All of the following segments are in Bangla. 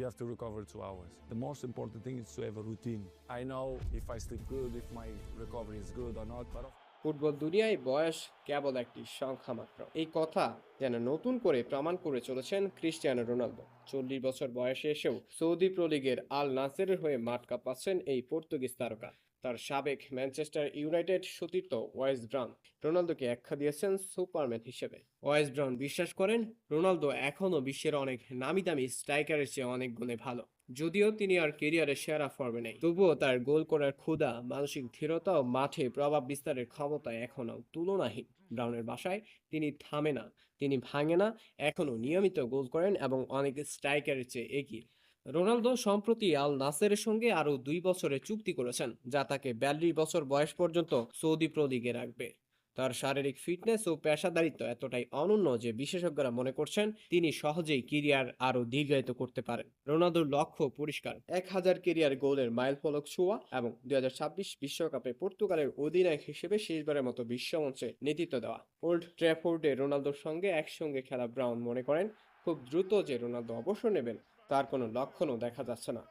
you have to recover two hours. The most important thing is to have a routine. I know if I sleep good, if my recovery is good or not, but football দুনিয়ায় বয়স কেবল একটি সংখ্যা মাত্র এই কথা যেন নতুন করে প্রমাণ করে চলেছেন ক্রিস্টিয়ানো রোনালদো চল্লিশ বছর বয়সে এসেও সৌদি প্রলিগের আল নাসেরের হয়ে মাঠ কাঁপাচ্ছেন এই পর্তুগিজ তারকা তার সাবেক ম্যানচেস্টার ইউনাইটেড সতীর্থ ওয়েস ব্রাউন। রোনালদোকে আখ্যা দিয়েছেন সুপারম্যান হিসেবে। ওয়েস ব্রাউন বিশ্বাস করেন, রোনালদো এখনও বিশ্বের অনেক নামি দামি স্ট্রাইকারের চেয়ে অনেক গুণে ভালো। যদিও তিনি আর কেরিয়ারে সেরা ফর্মে নেই। তবুও তার গোল করার ক্ষুধা, মানসিক দৃঢ়তা ও মাঠে প্রভাব বিস্তারের ক্ষমতা এখনও তুলনাহীন। ব্রাউনের বাসায় তিনি থামে না, তিনি ভাঙে না এখনও নিয়মিত গোল করেন এবং অনেক স্ট্রাইকারের চেয়ে এগিয়ে। রোনালদো সম্প্রতি আল নাসেরের সঙ্গে আরও দুই বছরের চুক্তি করেছেন, যা তাকে বিয়াল্লিশ বছর বয়স পর্যন্ত সৌদি প্রো রাখবে। তার শারীরিক ফিটনেস ও পেশাদারিত্ব এতটাই অনন্য যে বিশেষজ্ঞরা মনে করছেন তিনি সহজেই কেরিয়ার আরও দীর্ঘায়িত করতে পারেন। রোনালদোর লক্ষ্য পরিষ্কার। এক হাজার কেরিয়ার গোলের মাইল ফলক ছোঁয়া এবং দুই বিশ্বকাপে পর্তুগালের অধিনায়ক হিসেবে শেষবারের মতো বিশ্বমঞ্চে নেতৃত্ব দেওয়া। ওল্ড ট্র্যাফোর্ডে রোনালদোর সঙ্গে একসঙ্গে খেলা ব্রাউন মনে করেন খুব দ্রুত যে রোনালদো অবসর নেবেন, তার কোনো লক্ষণও দেখা যাচ্ছে না।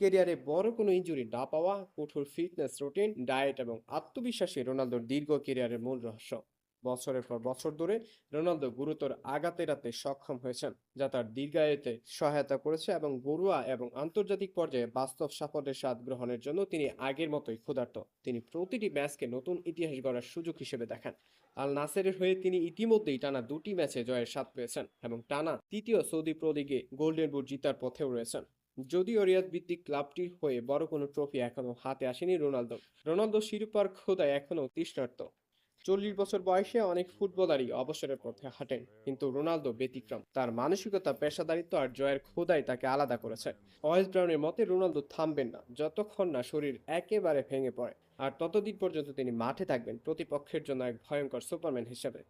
কেরিয়ারে বড় কোনো ইঞ্জুরি না পাওয়া কঠোর ফিটনেস রুটিন, ডায়েট এবং আত্মবিশ্বাসী রোনালদোর দীর্ঘ কেরিয়ারের মূল রহস্য। বছরের পর বছর ধরে রোনালদো গুরুতর আঘাত এড়াতে সক্ষম হয়েছেন, যা তার দীর্ঘায়ুতে সহায়তা করেছে এবং ঘরোয়া এবং আন্তর্জাতিক পর্যায়ে বাস্তব সাফল্যের স্বাদ গ্রহণের জন্য তিনি আগের মতোই ক্ষুধার্ত। তিনি প্রতিটি ম্যাচকে নতুন ইতিহাস গড়ার সুযোগ হিসেবে দেখান। আল নাসেরের হয়ে তিনি ইতিমধ্যেই টানা দুটি ম্যাচে জয়ের স্বাদ পেয়েছেন এবং টানা তৃতীয় সৌদি প্রো গোল্ডেন বুট জিতার পথেও রয়েছেন। যদিও রিয়াদ ভিত্তিক ক্লাবটির হয়ে বড় কোনো ট্রফি এখনও হাতে আসেনি রোনালদো রোনালদো শিরোপার খোদায় এখনও তৃষ্ণার্ত। চল্লিশ বছর বয়সে অনেক ফুটবলারই অবসরের পথে হাঁটেন, কিন্তু রোনালদো ব্যতিক্রম। তার মানসিকতা, পেশাদারিত্ব আর জয়ের খোদাই তাকে আলাদা করেছে। ওয়েস ব্রাউনের মতে রোনালদো থামবেন না, যতক্ষণ না শরীর একেবারে ভেঙে পড়ে। আর ততদিন পর্যন্ত তিনি মাঠে থাকবেন প্রতিপক্ষের জন্য এক ভয়ঙ্কর সুপারম্যান হিসেবে।